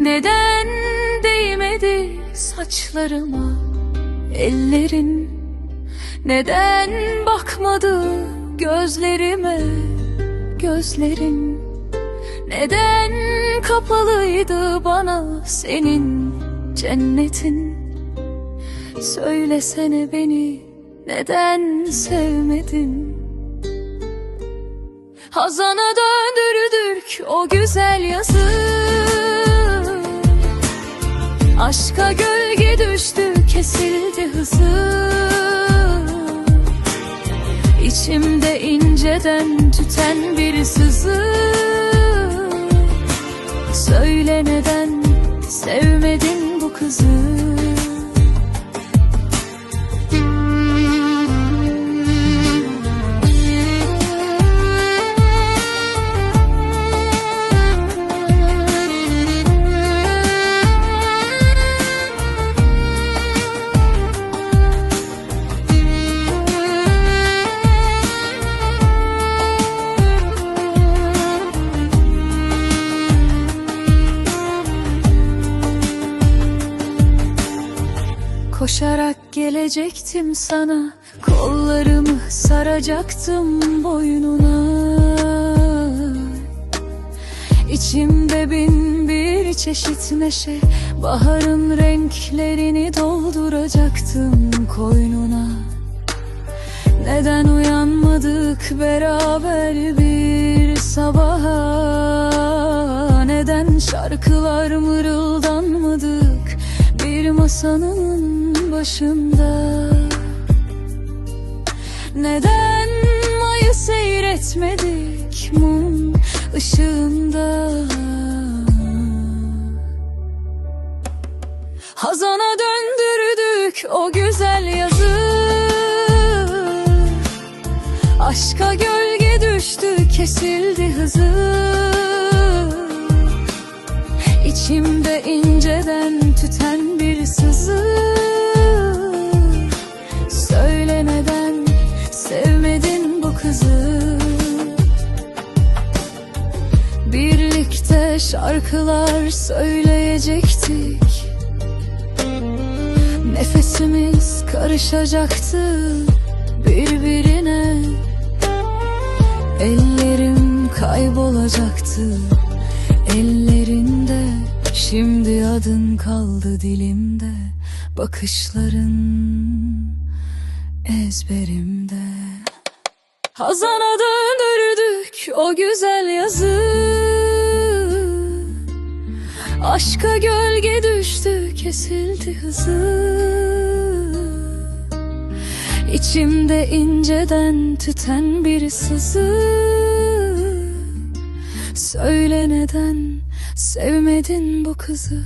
Neden değmedi saçlarıma ellerin? Neden bakmadı gözlerime gözlerin? Neden kapalıydı bana senin cennetin? Söylesene beni neden sevmedin? Hazana döndürdük o güzel yazı Aşka gölge düştü kesildi hızı. İçimde inceden tüten bir sızı. Söyle neden Koşarak gelecektim sana. Kollarımı saracaktım boynuna. İçimde bin bir çeşit neşe. Baharın renklerini dolduracaktım koynuna. Neden uyanmadık beraber bir sabaha? Neden şarkılar mırıldanmadık bir masanın başında. Neden ayı seyretmedik mum ışığında? Hazana döndürdük o güzel yazı. Aşka gölge düştü kesildi hızı. İçimde inceden tüten Birlikte şarkılar söyleyecektik. Nefesimiz karışacaktı birbirine. Ellerim kaybolacaktı. Ellerinde Şimdi adın kaldı dilimde. Bakışların ezberimde. Hazana döndürdük o güzel yazı Aşka gölge düştü kesildi hızı. İçimde inceden tüten bir sızı. Söyle neden sevmedin bu kızı